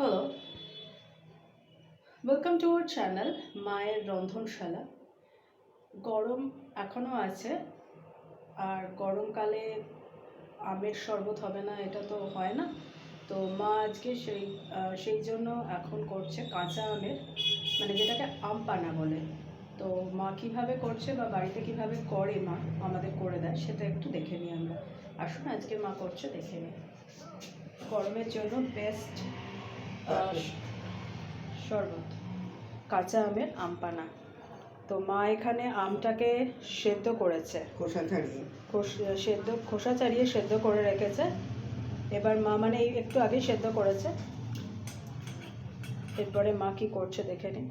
Hello welcome to our channel মায়ের রন্ধনশালা গরম এখনও আছে, আর গরমকালে আমের শরবত হবে না, এটা তো হয় না। তো মা আজকে সেই সেই জন্য এখন করছে কাঁচা আমের মানে যেটাকে আম পানা বলে। তো মা কীভাবে করছে বা বাড়িতে কীভাবে করে মা, আমাদের করে দেয়, সেটা একটু দেখে নিই আমরা। আসুন, আজকে মা করছে দেখে নিই। গরমের জন্য বেস্ট শরবত কাঁচা আমের আমপানা। তো মা এখানে আমটাকে সেদ্ধ করেছে। খোসা ছাড়িয়ে। খোস- সেদ্ধ খোসা ছাড়িয়ে সেদ্ধ করে রেখেছে। এবার মা মানে এই একটু আগে সেদ্ধ করেছে। এরপরে মা কি করছে দেখে নিন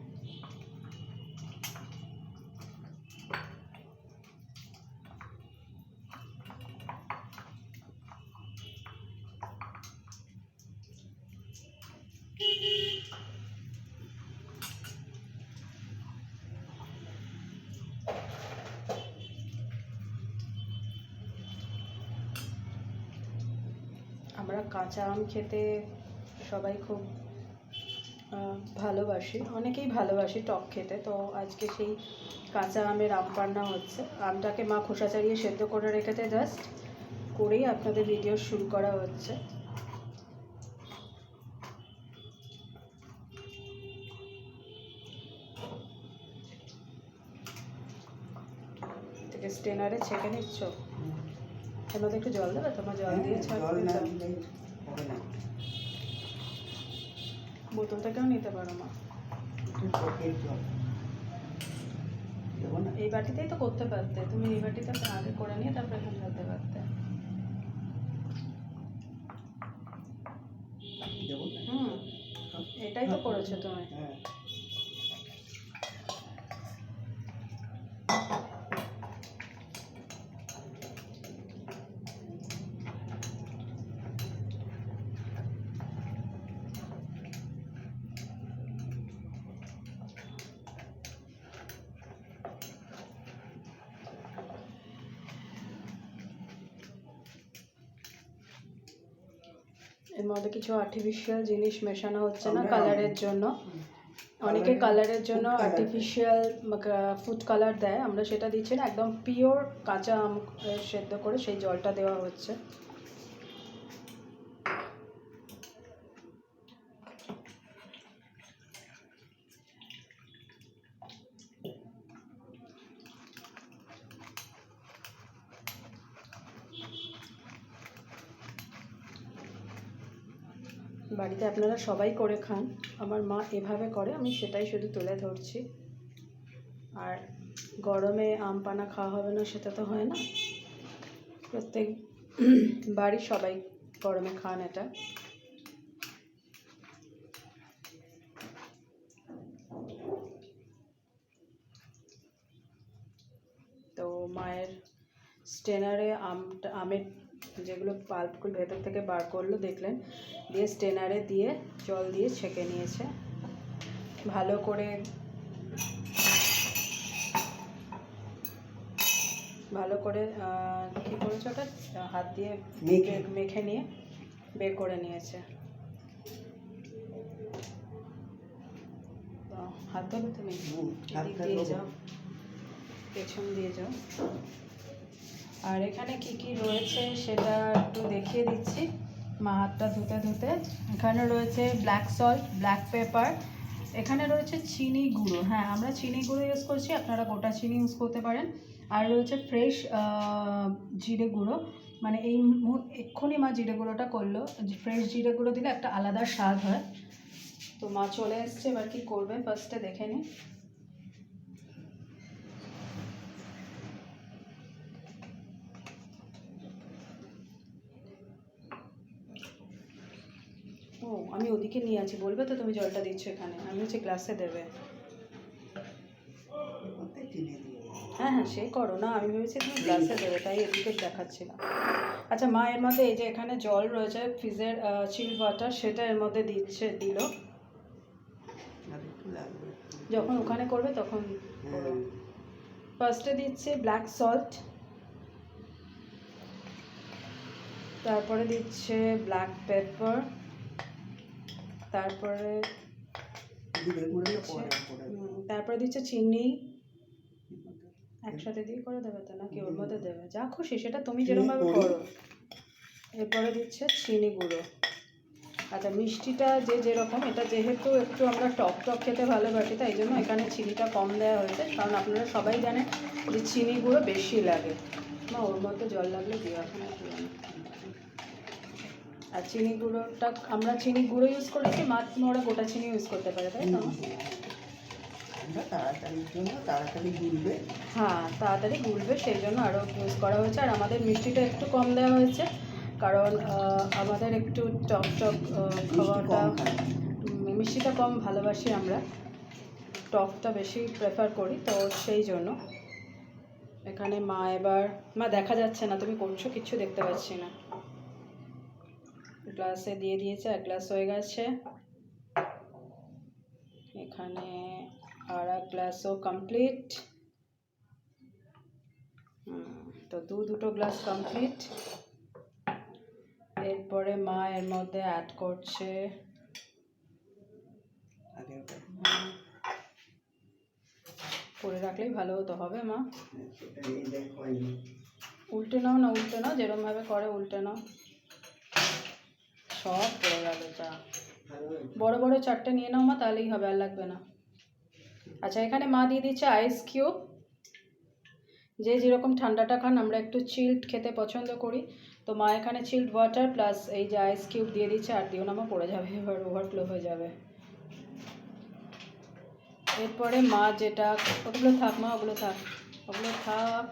আমরা কাঁচা আম খেতে সবাই খুব ভালোবাসি। অনেকেই ভালোবাসি টক খেতে। তো আজকে সেই কাঁচা আমের আম পান্না হচ্ছে। আমটাকে মা খোসা ছাড়িয়ে সেদ্ধ করে রেখেছে জাস্ট করেই আপনাদের ভিডিও শুরু করা হচ্ছে। থেকে স্টেনারে ছেঁকে নিচ্ছ? মধ্যে একটু জল দেবে? তোমার জল দিয়ে ছাড় জল না দিলে হবে না বোতল থেকেও নিতে পারো মা। এই বাটিতেই তো করতে পারতে। তুমি এই বাটিতে আগে করে নিয়ে তারপর এখানে ঢালতে পারতে। হুম এটাই তো করেছ তুমি। হ্যাঁ। এর মধ্যে কিছু আর্টিফিশিয়াল জিনিস মেশানো হচ্ছে না কালারের জন্য। অনেকে কালারের জন্য আর্টিফিশিয়াল ফুড কালার দেয়। আমরা সেটা দিচ্ছি না একদম পিওর কাঁচা আম সেদ্ধ করে সেই জলটা দেওয়া হচ্ছে। বাড়িতে আপনারা সবাই করে খান। আমার মা এভাবে করে, আমি সেটাই শুধু তুলে ধরছি। আর গরমে আম পানা খাওয়া হবে না, সেটা তো হয় না। প্রত্যেক বাড়ির সবাই গরমে খান এটা। তো মায়ের স্টেনারে আমটা আমের যেগুলো পাল্পগুলো ভেতর থেকে বার করল দেখলেন? দিয়ে স্টেনারে দিয়ে জল দিয়ে ছেঁকে নিয়েছে। ভালো করে ভালো করে কি করেছে ওটা? হাত দিয়ে মেখে। মেখে নিয়ে বের করে নিয়েছে। হাত ধরো তুমি। দিয়ে যাও। পেছন দিয়ে যাও। আর এখানে কি কি রয়েছে সেটা একটু দেখিয়ে দিচ্ছি। মা হাতটা ধুতে ধুতে। এখানে রয়েছে ব্ল্যাক সল্ট ব্ল্যাক পেপার এখানে রয়েছে চিনি গুঁড়ো। হ্যাঁ আমরা চিনি গুঁড়ো ইউজ করছি, আপনারা গোটা চিনি ইউজ করতে পারেন। আর রয়েছে ফ্রেশ জিরে গুঁড়ো। মানে এই এক্ষুনি মা জিরে গুঁড়োটা করল। ফ্রেশ জিরে গুঁড়ো দিলে একটা আলাদা স্বাদ হয়। তো মা চলে এসছে, এবার কি করবে? ফার্স্টে দেখে নিই। ও, আমি ওদিকে নিয়ে আছি, বলবে তো তুমি জলটা দিচ্ছ এখানে, আমি হচ্ছে গ্লাসে দেবে। হ্যাঁ হ্যাঁ সে করো, না, আমি ভেবেছি তুমি গ্লাসে দেবে, তাই এদিকে দেখাচ্ছিলাম আচ্ছা মা, এর মধ্যে এই যে এখানে জল রয়েছে ফ্রিজের চিল ওয়াটার সেটা এর মধ্যে দিচ্ছে, দিল যখন ওখানে করবে, তখন। ফার্স্টে দিচ্ছে ব্ল্যাক সল্ট তারপরে দিচ্ছে ব্ল্যাক পেপার তারপরে হুম, তারপরে দিচ্ছে চিনি একসাথে দিয়ে করে দেবে তো নাকি ওর মধ্যে দেবে? যা খুশি সেটা তুমি যেরকমভাবে করো। এরপরে দিচ্ছে চিনি গুঁড়ো। আচ্ছা মিষ্টিটা যে যেরকম এটা যেহেতু একটু আমরা টক টক খেতে ভালোবাসি তাই জন্য এখানে চিনিটা কম দেওয়া হয়েছে। কারণ আপনারা সবাই জানেন যে চিনি গুঁড়ো বেশি লাগে। না ওর মধ্যে জল লাগলে দিও এখন আর চিনি গুঁড়োটা আমরা চিনি গুঁড়ো ইউজ করেছি মাছ ওরা গোটা চিনি ইউজ করতে পারে তাই তো? আমরা তাড়াতাড়ির জন্য তাড়াতাড়ি গুলবে। হ্যাঁ তাড়াতাড়ি গুলবে সেই জন্য আরও ইউজ করা হয়েছে। আর আমাদের মিষ্টিটা একটু কম দেওয়া হয়েছে কারণ আমাদের একটু টক টক খাওয়াটা মিষ্টিটা কম ভালোবাসি আমরা। টকটা বেশি প্রেফার করি তো সেই জন্য। এখানে মা এবার মা দেখা যাচ্ছে না তুমি করছ কিচ্ছু দেখতে পাচ্ছি না। গ্লাসে দিয়ে দিয়েছে এক গ্লাস হয়ে গেছে। এখানে আর এক গ্লাসও কমপ্লিট তো দু দুটো গ্লাস কমপ্লিট এরপরে মা এর মধ্যে অ্যাড করছে। করে রাখলেই ভালো হতো হবে মা? দেখ হয়নি। উল্টে নাও না উল্টে নাও যেরমভাবে করে উল্টে নাও। সব পড়ে গেল, যা। বড় বড় চারটে নিয়ে নাও মা, তাহলেই হবে, আর লাগবে না। আচ্ছা এখানে মা দিয়ে দিচ্ছে আইস কিউব যে যেরকম ঠান্ডাটা খান, আমরা একটু চিল্ড খেতে পছন্দ করি। তো মা এখানে চিল্ড ওয়াটার প্লাস এই যে আইস কিউব দিয়ে দিচ্ছে, আর দিও না মা, পড়ে যাবে, এবার ওভারফ্লো হয়ে যাবে। এরপরে মা যেটা, ওগুলো থাক মা, ওগুলো থাক ওগুলো থাক।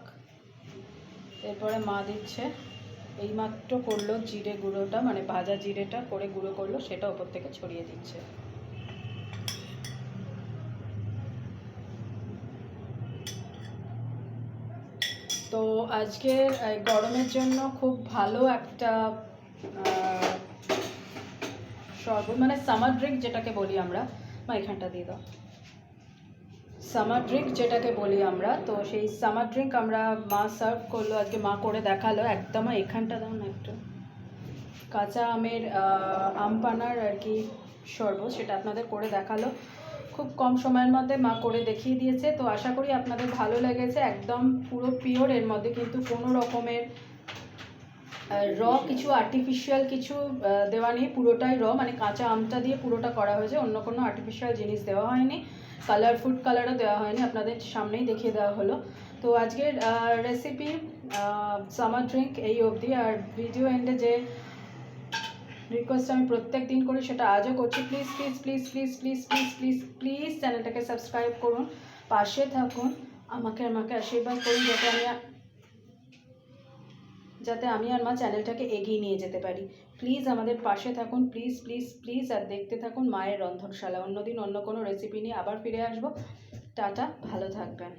এরপরে মা দিচ্ছে এইমাত্র করল জিরে গুঁড়োটা মানে ভাজা জিরেটা করে গুঁড়ো করল, সেটা ওপর থেকে ছড়িয়ে দিচ্ছে। তো আজকের এই গরমের জন্য খুব ভালো একটা শরবত মানে সামার ড্রিঙ্ক যেটাকে বলি আমরা মা এখানটা দিয়ে দাও। সামার ড্রিঙ্ক যেটাকে বলি আমরা তো সেই সামার ড্রিঙ্ক আমরা মা সার্ভ করল আজকে মা করে দেখাল। একদম এখানটা দাও না একটু কাঁচা আমের আহ, আম পানার আর কি শরবত সেটা আপনাদের করে দেখাল। খুব কম সময়ের মধ্যে মা করে দেখিয়ে দিয়েছে। তো আশা করি আপনাদের ভালো লেগেছে। একদম পুরো পিওর এর মধ্যে কিন্তু কোনো রকমের র কিছু আর্টিফিশিয়াল কিছু দেওয়া নেই। পুরোটাই র মানে কাঁচা আমটা দিয়ে পুরোটা করা হয়েছে। অন্য কোনো আর্টিফিশিয়াল জিনিস দেওয়া হয়নি। কালার ফুড কালারও দেওয়া হয়নি, আপনাদের সামনেই দেখিয়ে দেওয়া হলো। তো আজকের রেসিপি সামার ড্রিঙ্ক এই অবধি। আর ভিডিও এন্ডে যে রিকোয়েস্ট আমি প্রত্যেক দিন করি, সেটা আজও করছি। Please please please please please please please please চ্যানেলটাকে সাবস্ক্রাইব করুন। পাশে থাকুন। আমাকে আমাকে আশীর্বাদ করুন, যাতে আমি যাতে আমি আর মা চ্যানেলটাকে এগিয়ে নিয়ে যেতে পারি। প্লিজ আমাদের পাশে থাকুন, প্লিজ প্লিজ প্লিজ, আর দেখতে থাকুন মায়ের রন্ধনশালা। অন্যদিন অন্য কোনো রেসিপি নিয়ে আবার ফিরে আসব। টাটা, ভালো থাকবেন।